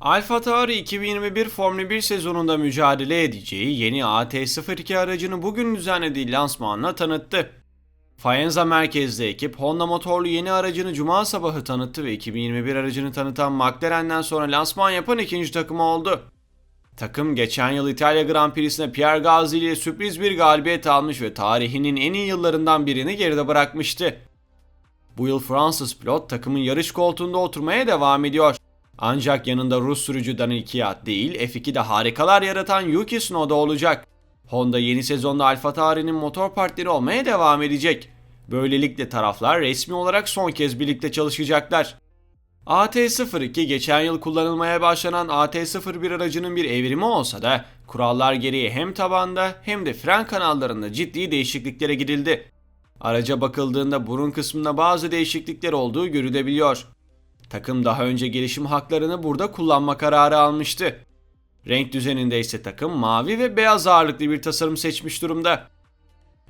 Alfa Tauri 2021 Formula 1 sezonunda mücadele edeceği yeni AT02 aracını bugün düzenlediği lansmanla tanıttı. Faenza merkezli ekip Honda motorlu yeni aracını cuma sabahı tanıttı ve 2021 aracını tanıtan McLaren'den sonra lansman yapan ikinci takım oldu. Takım geçen yıl İtalya Grand Prix'sinde Pierre Gasly ile sürpriz bir galibiyet almış ve tarihinin en iyi yıllarından birini geride bırakmıştı. Bu yıl Fransız pilot takımın yarış koltuğunda oturmaya devam ediyor. Ancak yanında Rus sürücü Daniil Kvyat değil F2'de harikalar yaratan Yuki Tsunoda olacak. Honda yeni sezonda Alfa Tauri'nin motor partneri olmaya devam edecek. Böylelikle taraflar resmi olarak son kez birlikte çalışacaklar. AT02 geçen yıl kullanılmaya başlanan AT01 aracının bir evrimi olsa da kurallar gereği hem tabanda hem de fren kanallarında ciddi değişikliklere gidildi. Araca bakıldığında burun kısmında bazı değişiklikler olduğu görülebiliyor. Takım daha önce gelişim haklarını burada kullanma kararı almıştı. Renk düzeninde ise takım mavi ve beyaz ağırlıklı bir tasarım seçmiş durumda.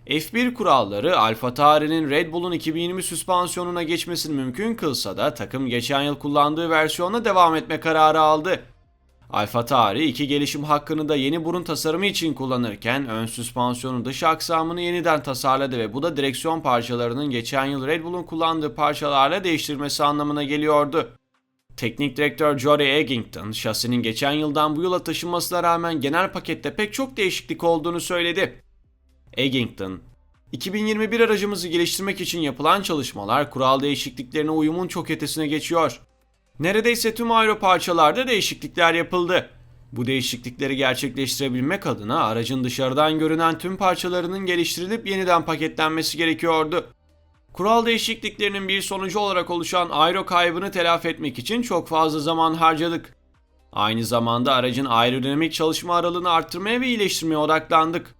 F1 kuralları Alfa Tauri'nin Red Bull'un 2020 süspansiyonuna geçmesini mümkün kılsa da takım geçen yıl kullandığı versiyonla devam etme kararı aldı. Alfa Tauri iki gelişim hakkını da yeni burun tasarımı için kullanırken ön süspansiyonun dış aksamını yeniden tasarladı ve bu da direksiyon parçalarının geçen yıl Red Bull'un kullandığı parçalarla değiştirmesi anlamına geliyordu. Teknik direktör Jory Eggington, şasinin geçen yıldan bu yıla taşınmasına rağmen genel pakette pek çok değişiklik olduğunu söyledi. Eggington, 2021 aracımızı geliştirmek için yapılan çalışmalar kural değişikliklerine uyumun çok ötesine geçiyor. Neredeyse tüm aero parçalarda değişiklikler yapıldı. Bu değişiklikleri gerçekleştirebilmek adına aracın dışarıdan görünen tüm parçalarının geliştirilip yeniden paketlenmesi gerekiyordu. Kural değişikliklerinin bir sonucu olarak oluşan aero kaybını telafi etmek için çok fazla zaman harcadık. Aynı zamanda aracın aerodinamik çalışma aralığını arttırmaya ve iyileştirmeye odaklandık.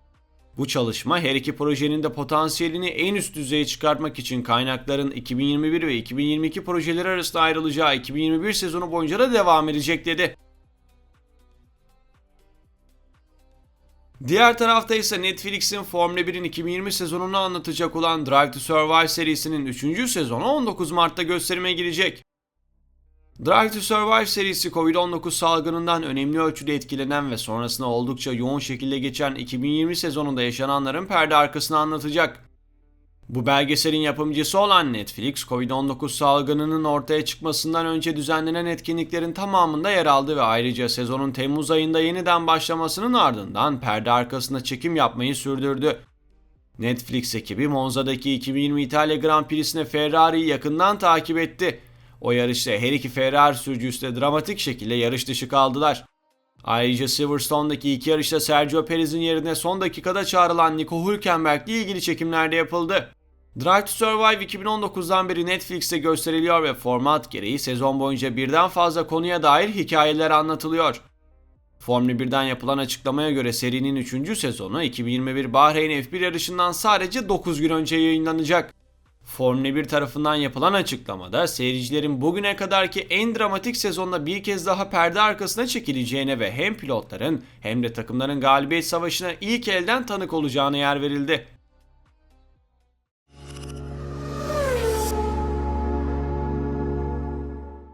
Bu çalışma her iki projenin de potansiyelini en üst düzeye çıkartmak için kaynakların 2021 ve 2022 projeleri arasında ayrılacağı 2021 sezonu boyunca da devam edecek dedi. Diğer tarafta ise Netflix'in Formula 1'in 2020 sezonunu anlatacak olan Drive to Survive serisinin 3. sezonu 19 Mart'ta gösterime girecek. Drive to Survive serisi Covid-19 salgınından önemli ölçüde etkilenen ve sonrasında oldukça yoğun şekilde geçen 2020 sezonunda yaşananların perde arkasını anlatacak. Bu belgeselin yapımcısı olan Netflix, Covid-19 salgınının ortaya çıkmasından önce düzenlenen etkinliklerin tamamında yer aldı ve ayrıca sezonun Temmuz ayında yeniden başlamasının ardından perde arkasında çekim yapmayı sürdürdü. Netflix ekibi Monza'daki 2020 İtalya Grand Prix'sine Ferrari'yi yakından takip etti. O yarışta her iki Ferrari sürücüsü de dramatik şekilde yarış dışı kaldılar. Ayrıca Silverstone'daki iki yarışta Sergio Perez'in yerine son dakikada çağrılan Nico Hülkenberg ile ilgili çekimler de yapıldı. Drive to Survive 2019'dan beri Netflix'te gösteriliyor ve format gereği sezon boyunca birden fazla konuya dair hikayeler anlatılıyor. Formula 1'den yapılan açıklamaya göre serinin 3. sezonu 2021 Bahreyn F1 yarışından sadece 9 gün önce yayınlanacak. Formula 1 tarafından yapılan açıklamada seyircilerin bugüne kadarki en dramatik sezonda bir kez daha perde arkasına çekileceğine ve hem pilotların hem de takımların galibiyet savaşına ilk elden tanık olacağına yer verildi.